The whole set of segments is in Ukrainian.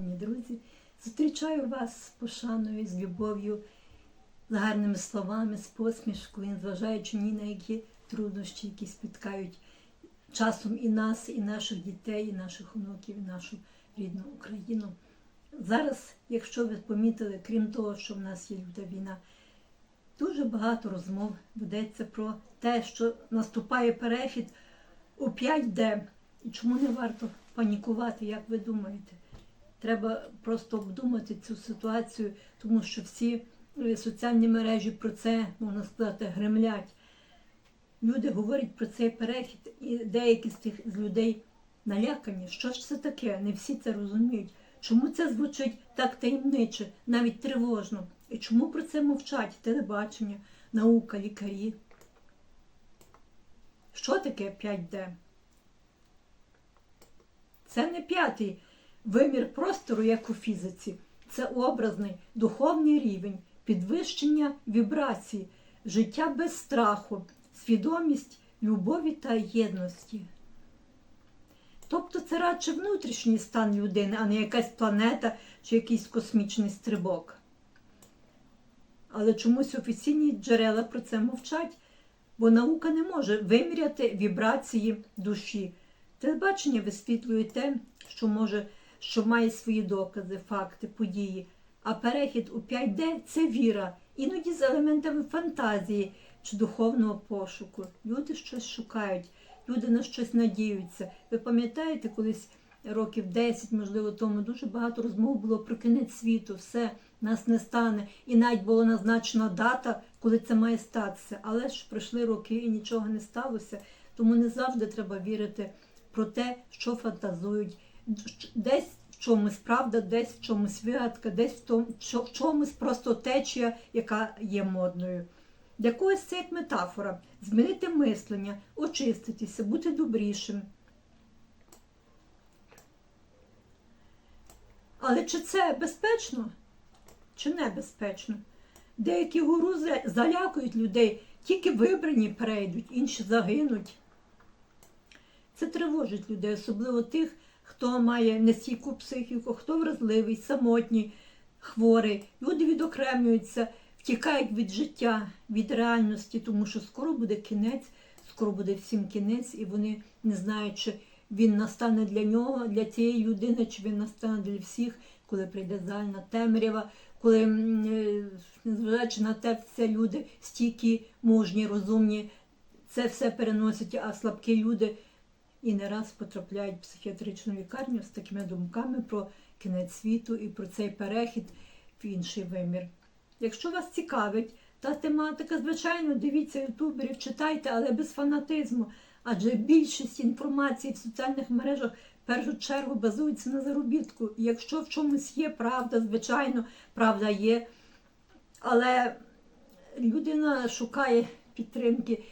Мої друзі, зустрічаю вас з пошаною, з любов'ю, з гарними словами, з посмішкою, незважаючи ні на які труднощі, які спіткають часом і нас, і наших дітей, і наших онуків, і нашу рідну Україну. Зараз, якщо ви помітили, крім того, що в нас є люта війна, дуже багато розмов ведеться про те, що наступає перехід у 5D. І чому не варто панікувати, як ви думаєте? Треба просто обдумати цю ситуацію, тому що всі е, соціальні мережі про це, можна сказати, гремлять. Люди говорять про цей перехід, і деякі з тих з людей налякані. Що ж це таке? Не всі це розуміють. Чому це звучить так таємниче, навіть тривожно? І чому про це мовчать телебачення, наука, лікарі? Що таке 5D? Це не п'ятий вимір простору, як у фізиці. Це образний духовний рівень, підвищення вібрації, життя без страху, свідомість любові та єдності. Тобто це радше внутрішній стан людини, а не якась планета чи якийсь космічний стрибок. Але чомусь офіційні джерела про це мовчать, бо наука не може виміряти вібрації душі. Телебачення висвітлює те, що може, що має свої докази, факти, події. А перехід у 5D це віра, іноді з елементами фантазії чи духовного пошуку. Люди щось шукають, люди на щось надіються. Ви пам'ятаєте, колись років 10, можливо, тому дуже багато розмов було про кінець світу, все нас не стане. І навіть була назначена дата, коли це має статися. Але ж пройшли роки і нічого не сталося. Тому не завжди треба вірити про те, що фантазують. Десь в чомусь правда, десь в чомусь вигадка, десь в тому, в чомусь просто течія, яка є модною. Для когось це як метафора змінити мислення, очиститися, бути добрішим. Але чи це безпечно, чи небезпечно? Деякі гуру залякують людей, тільки вибрані перейдуть, інші загинуть. Це тривожить людей, особливо тих, хто має нестійку психіку, хто вразливий, самотній, хворий. Люди відокремлюються, втікають від життя, від реальності, тому що скоро буде кінець, скоро буде всім кінець, і вони не знають, чи він настане для нього, для цієї людини, чи він настане для всіх, коли прийде загальна темрява, коли, незважаючи на те, все люди стійкі, мужні, розумні, це все переносять, а слабкі люди і не раз потрапляють в психіатричну лікарню з такими думками про кінець світу і про цей перехід в інший вимір. Якщо вас цікавить та тематика, звичайно, дивіться ютуберів, читайте, але без фанатизму. Адже більшість інформації в соціальних мережах в першу чергу базується на заробітку. Якщо в чомусь є правда, звичайно, правда є. Але людина шукає підтримки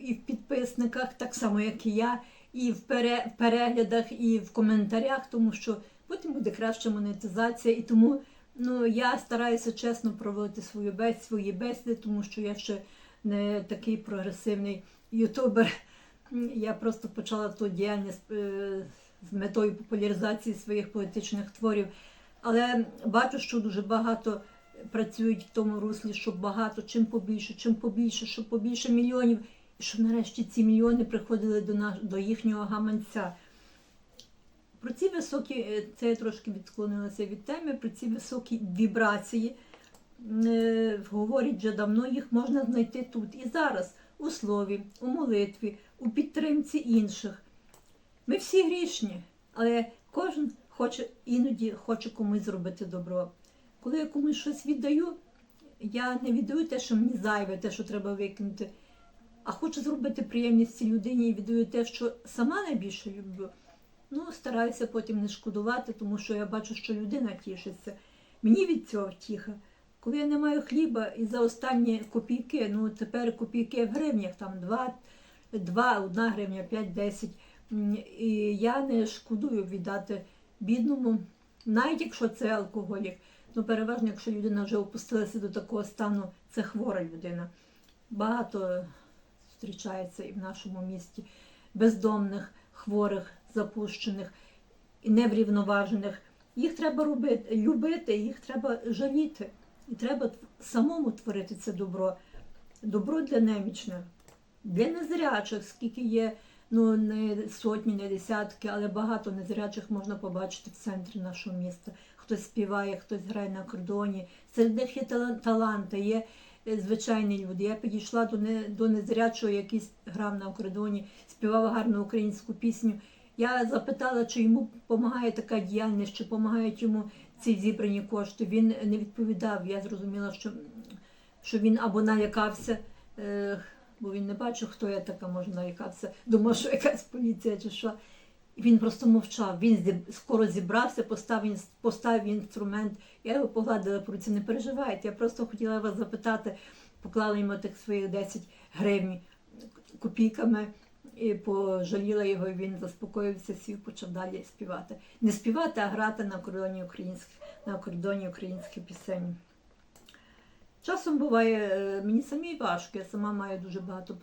і в підписниках, так само, як і я, і в пере- в переглядах, і в коментарях, тому що потім буде краща монетизація. І тому ну, я стараюся чесно проводити свою бес, свої бесіди, тому що я ще не такий прогресивний ютубер. Я просто почала ту діяльність е, з метою популяризації своїх поетичних творів. Але бачу, що дуже багато працюють в тому руслі, щоб багато, чим побільше, чим побільше, щоб побільше мільйонів, і щоб нарешті ці мільйони приходили до наш, до їхнього гаманця. Про ці високі, е, це я трошки відклонилася від теми, про ці високі вібрації е, говорять вже давно, їх можна знайти тут і зараз, у слові, у молитві, у підтримці інших. Ми всі грішні, але кожен хоче іноді хоче комусь зробити добро. Коли я комусь щось віддаю, я не віддаю те, що мені зайве, те, що треба викинути, а хочу зробити приємність цій людині і віддаю те, що сама найбільше люблю. Ну, стараюся потім не шкодувати, тому що я бачу, що людина тішиться. Мені від цього втіха. Коли я не маю хліба і за останні копійки, ну тепер копійки в гривнях, там 2, 2 1 гривня, 5, 10. І я не шкодую віддати бідному, навіть якщо це алкоголік. Ну, переважно, якщо людина вже опустилася до такого стану, це хвора людина. Багато зустрічається і в нашому місті бездомних, хворих, запущених неврівноважених. Їх треба робити, любити, їх треба жаліти. І треба самому творити це добро. Добро для немічних, для незрячих, скільки є, ну не сотні, не десятки, але багато незрячих можна побачити в центрі нашого міста. Хтось співає, хтось грає на кордоні. Серед них є таланти, є звичайні люди. Я підійшла до, не, до незрячого, який грав на кордоні, співав гарну українську пісню. Я запитала, чи йому допомагає така діяльність, чи допомагають йому ці зібрані кошти. Він не відповідав. Я зрозуміла, що, що він або налякався, е, бо він не бачив, хто я така, може налякався. Думав, що якась поліція чи що. Він просто мовчав. Він скоро зібрався, поставив, поставив інструмент. Я його погладила по руці. Не переживайте. Я просто хотіла вас запитати, поклала йому тих своїх 10 гривень копійками і пожаліла його, і він заспокоївся, сів, почав далі співати. Не співати, а грати на кордоні українських, на кордоні українських пісень. Часом буває, е, мені самій важко, я сама маю дуже багато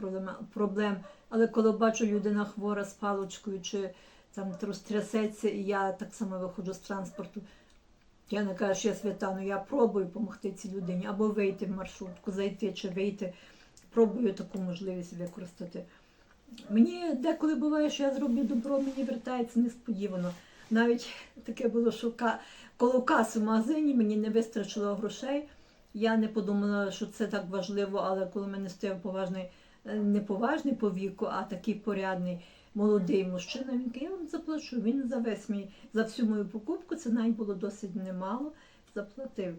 проблем. Але коли бачу людина хвора з паличкою чи там розтрясеться, і я так само виходжу з транспорту, я не кажу, що я свята, ну я пробую допомогти цій людині або вийти в маршрутку, зайти чи вийти. Пробую таку можливість використати. Мені деколи буває, що я зроблю добро, мені вертається несподівано. Навіть таке було, що коло каси в магазині мені не вистачило грошей. Я не подумала, що це так важливо, але коли мене стояв поважний, е, не поважний по віку, а такий порядний молодий мужчина, він каже, я вам заплачу. Він за весь мій, за всю мою покупку, це навіть було досить немало, заплатив.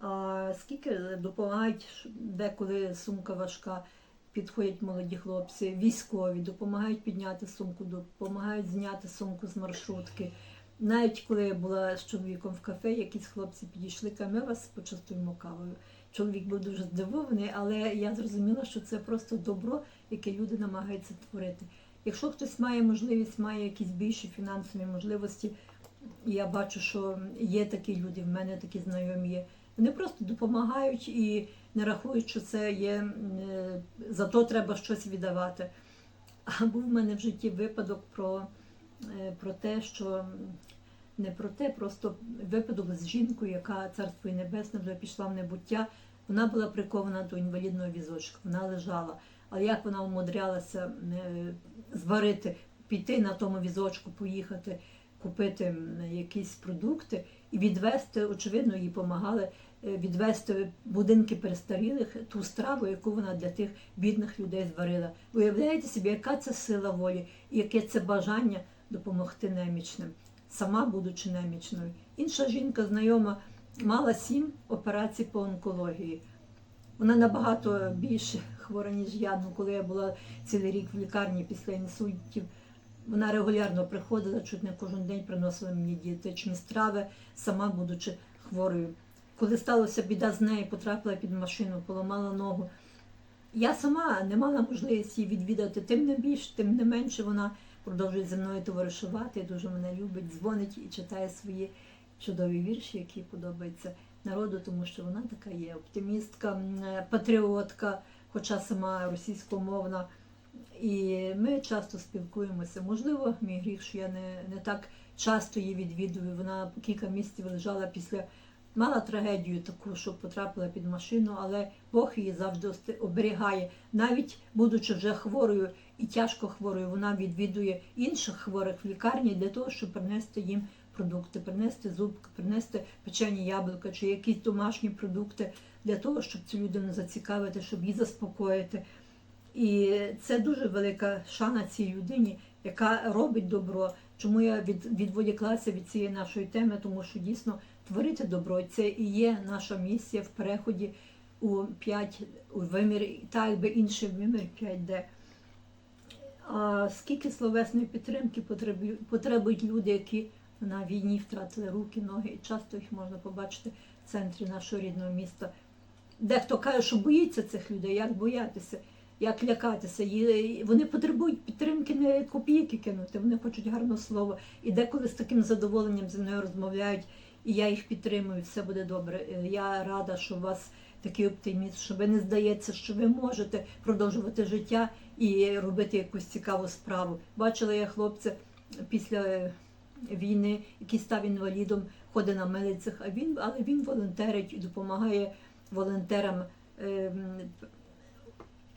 А скільки допомагають деколи сумка важка, підходять молоді хлопці, військові, допомагають підняти сумку, допомагають зняти сумку з маршрутки. Навіть коли я була з чоловіком в кафе, якісь хлопці підійшли, кажуть, ми вас почастуємо кавою. Чоловік був дуже здивований, але я зрозуміла, що це просто добро, яке люди намагаються творити. Якщо хтось має можливість, має якісь більші фінансові можливості, я бачу, що є такі люди, в мене такі знайомі є. Вони просто допомагають і не рахують, що це є е, за то треба щось віддавати. А був в мене в житті випадок про, е, про те, що не про те, просто випадок з жінкою, яка царство і небесне вже пішла в небуття. Вона була прикована до інвалідного візочка, вона лежала. Але як вона умудрялася е, зварити, піти на тому візочку, поїхати, купити якісь продукти і відвести, очевидно, їй допомагали е, відвести будинки перестарілих ту страву, яку вона для тих бідних людей зварила. Уявляєте собі, яка це сила волі, яке це бажання допомогти немічним, сама будучи немічною. Інша жінка, знайома, мала сім операцій по онкології. Вона набагато більше хвора, ніж я. Ну, коли я була цілий рік в лікарні після інсультів, вона регулярно приходила, чуть не кожен день приносила мені дієтичні страви, сама будучи хворою. Коли сталася біда з нею, потрапила під машину, поламала ногу. Я сама не мала можливості її відвідати, тим не більш, тим не менше вона продовжує зі мною товаришувати, дуже мене любить, дзвонить і читає свої чудові вірші, які подобаються народу, тому що вона така є оптимістка, е, патріотка, хоча сама російськомовна. І ми часто спілкуємося. Можливо, мій гріх, що я не, не так часто її відвідую. Вона кілька місяців лежала після мала трагедію таку, що потрапила під машину, але Бог її завжди оберігає. Навіть будучи вже хворою і тяжко хворою, вона відвідує інших хворих в лікарні для того, щоб принести їм продукти, принести зубки, принести печені яблука чи якісь домашні продукти для того, щоб цю людину зацікавити, щоб її заспокоїти. І це дуже велика шана цій людині, яка робить добро. Чому я від, відволіклася від цієї нашої теми? Тому що дійсно творити добро це і є наша місія в переході у 5 у вимір, так якби інший вимір 5D. А скільки словесної підтримки потребують люди, які на війні втратили руки, ноги, і часто їх можна побачити в центрі нашого рідного міста. Дехто каже, що боїться цих людей, як боятися, як лякатися. Вони потребують підтримки не копійки кинути, вони хочуть гарне слово. І деколи з таким задоволенням зі мною розмовляють, і я їх підтримую, все буде добре. Е, Я рада, що у вас такий оптимізм, що ви не здається, що ви можете продовжувати життя і робити якусь цікаву справу. Бачила я хлопця після війни, який став інвалідом, ходить на милицях, а він, але він волонтерить і допомагає волонтерам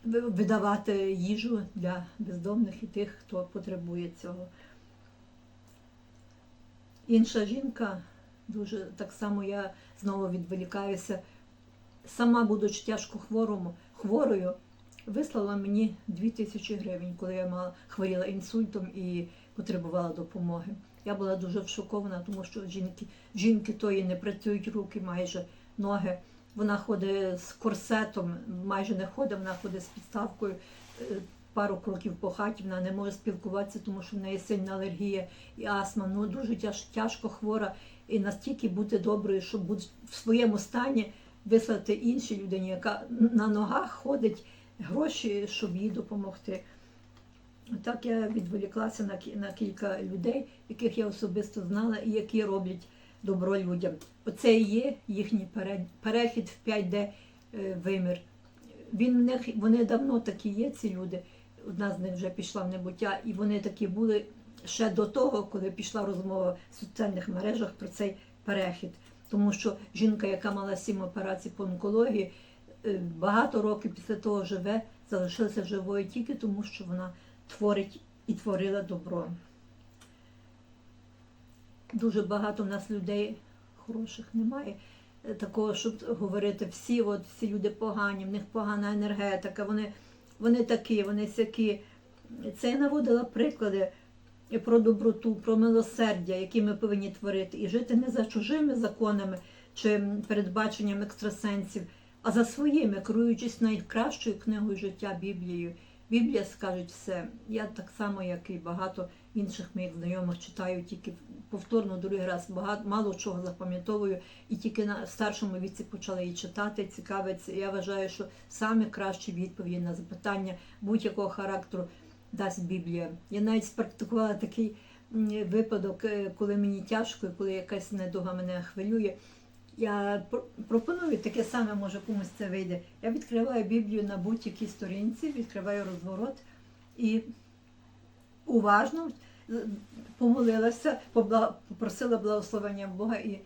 ви- видавати їжу для бездомних і тих, хто потребує цього. Інша жінка, дуже так само я знову відволікаюся, сама будучи тяжко хворому, хворою, вислала мені 2 тисячі гривень, коли я мала хворіла інсультом і потребувала допомоги. Я була дуже шокована, тому що жінки, жінки тої не працюють руки, майже ноги. Вона ходить з корсетом, майже не ходить, вона ходить з підставкою е, пару кроків по хаті, вона не може спілкуватися, тому що в неї сильна алергія і астма. Ну дуже тяж, тяжко хвора і настільки бути доброю, щоб бути в своєму стані вислати іншій людині, яка на ногах ходить гроші, щоб їй допомогти. Так я відволіклася на, на кілька людей, яких я особисто знала і які роблять добро людям. Оце і є їхній пере- перехід в 5D е, вимір. Він в них, вони давно такі є, ці люди. Одна з них вже пішла в небуття, і вони такі були ще до того, коли пішла розмова в соціальних мережах про цей перехід. Тому що жінка, яка мала сім операцій по онкології, е, багато років після того живе, залишилася живою тільки тому, що вона творить і творила добро. Дуже багато в нас людей хороших немає. е, Такого, щоб говорити, всі, от, всі люди погані, в них погана енергетика, вони, вони такі, вони сякі. Це я наводила приклади про доброту, про милосердя, які ми повинні творити, і жити не за чужими законами чи передбаченням екстрасенсів, а за своїми, керуючись найкращою книгою життя Біблією. Біблія скаже все. Я так само, як і багато інших моїх знайомих, читаю тільки повторно другий раз, багато мало чого запам'ятовую, і тільки на старшому віці почала її читати, цікавитися. І я вважаю, що саме кращі відповіді на запитання будь-якого характеру дасть Біблія. Я навіть спрактикувала такий випадок, е, коли мені тяжко, коли якась недуга мене хвилює. Я пр- пропоную таке саме, може комусь це вийде. Я відкриваю Біблію на будь-якій сторінці, відкриваю розворот і уважно помолилася, попросила благословення Бога і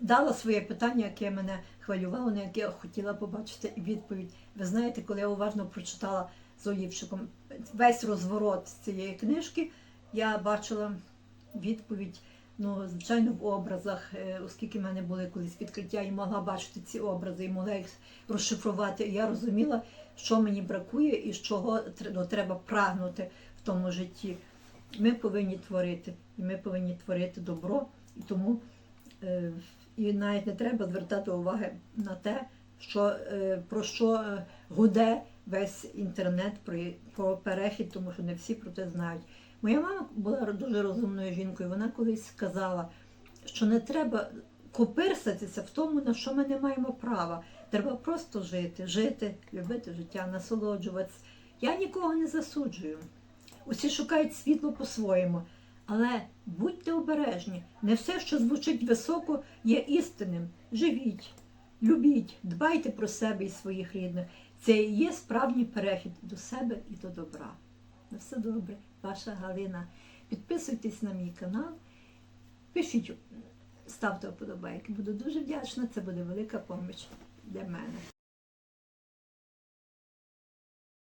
дала своє питання, яке мене хвилювало, на яке я хотіла побачити відповідь. Ви знаєте, коли я уважно прочитала з Олівчиком весь розворот з цієї книжки, я бачила відповідь. Ну, звичайно, в образах, е, оскільки в мене були колись відкриття, і могла бачити ці образи, і могла їх розшифрувати. Я розуміла, що мені бракує і з чого ну, треба прагнути в тому житті. Ми повинні творити, і ми повинні творити добро, і тому е, і навіть не треба звертати уваги на те, що, е, про що гуде весь інтернет про, перехід, тому що не всі про це знають. Моя мама була дуже розумною жінкою. Вона колись сказала, що не треба копирсатися в тому, на що ми не маємо права. Треба просто жити, жити, любити життя, насолоджуватися. Я нікого не засуджую. Усі шукають світло по-своєму. Але будьте обережні, не все, що звучить високо, є істинним. Живіть, любіть, дбайте про себе і своїх рідних. Це і є справжній перехід до себе і до добра. На все добре, ваша Галина. Підписуйтесь на мій канал, пишіть, ставте вподобайки. Буду дуже вдячна, це буде велика поміч для мене.